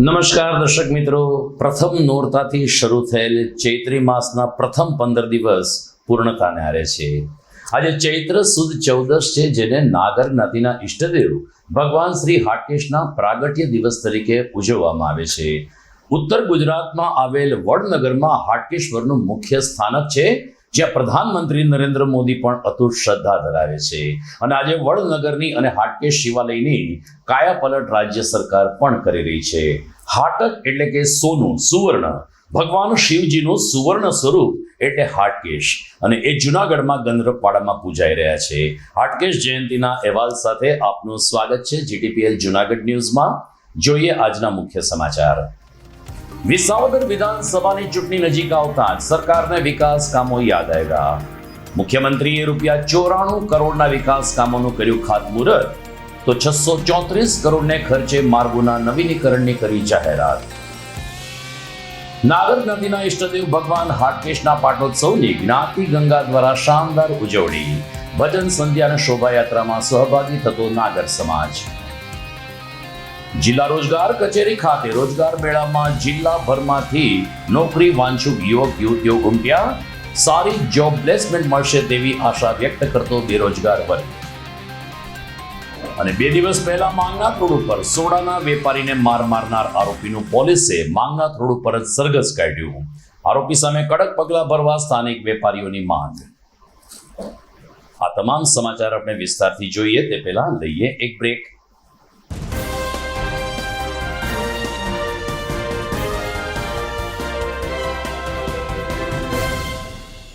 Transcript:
નમસ્કાર દર્શક મિત્રો. પ્રથમ નોરતાથી શરૂ થયેલ ચૈત્રી માસના પ્રથમ પંદર દિવસ પૂર્ણતાને આરે છે. આજે ચૈત્ર સુદ ચૌદશ છે, જેને નાગર નદીના ઈષ્ટદેવ ભગવાન શ્રી હાટકેશના પ્રાગટ્ય દિવસ તરીકે ઉજવવામાં આવે છે. ઉત્તર ગુજરાતમાં આવેલ વડનગરમાં હાટકેશ્વરનું મુખ્ય સ્થાનક છે જ્યાં પ્રધાનમંત્રી નરેન્દ્ર મોદી પણ અતુટ શ્રદ્ધા ધરાવે છે. અને આજે વડનગરની અને હાટકેશ શિવાલયની કાયાપલટ રાજ્ય સરકાર પણ કરી રહી છે. હાટક એટલે કે સોનું, સુવર્ણ. ભગવાન શિવજીનું સુવર્ણ સ્વરૂપ એટલે હાટકેશ. અને એ જુનાગઢમાં ગંધર્વપાડામાં પૂજાઈ રહ્યા છે. હાટકેશ જયંતિના અહેવાલ સાથે આપનું સ્વાગત છે. જીટીપીએલ જુનાગઢ ન્યૂઝમાં. જોઈએ આજના મુખ્ય સમાચાર. વિસાવદર વિધાનસભાની ચૂંટણી નજીક આવતા સરકારને વિકાસ કામો યાદ આવ્યા. મુખ્યમંત્રીએ રૂપિયા ચોરાણું કરોડના વિકાસ કામોનું કર્યું ખાતમુહૂર્ત. તો છસો ચોત્રીસ કરોડને ખર્ચે માર્ગોના નવીનીકરણની કરી જાહેરાત. નાગર નદીના ઈષ્ટદેવ ભગવાન હાટકેશના પાટોત્સવની જ્ઞાતિ ગંગા દ્વારા શાનદાર ઉજવણી. ભજન સંધ્યા અને શોભાયાત્રામાં સહભાગી થતો નાગર સમાજ. જિલ્લા રોજગાર કચેરી ખાતે રોજગાર મેળામાં જિલ્લાભરમાંથી નોકરી, વાંછુક યુવક, યુવતીઓ ઉમટ્યા સારી જોબ પ્લેસમેન્ટ મળશે તેવી આશા વ્યક્ત કરતો બેરોજગાર વર્ગ. અને બે દિવસ પહેલા માંગનાથ રોડ ઉપર સોડાના વેપારીને માર મારનાર આરોપીનું પોલીસે માંગનાથ રોડ ઉપર જ સરઘસ કાઢ્યું. આરોપી સામે કડક પગલાં ભરવા સ્થાનિક વેપારીઓની માંગ. આ તમામ સમાચાર આપણે વિસ્તારથી જોઈએ તે પહેલા લઈએ એક બ્રેક.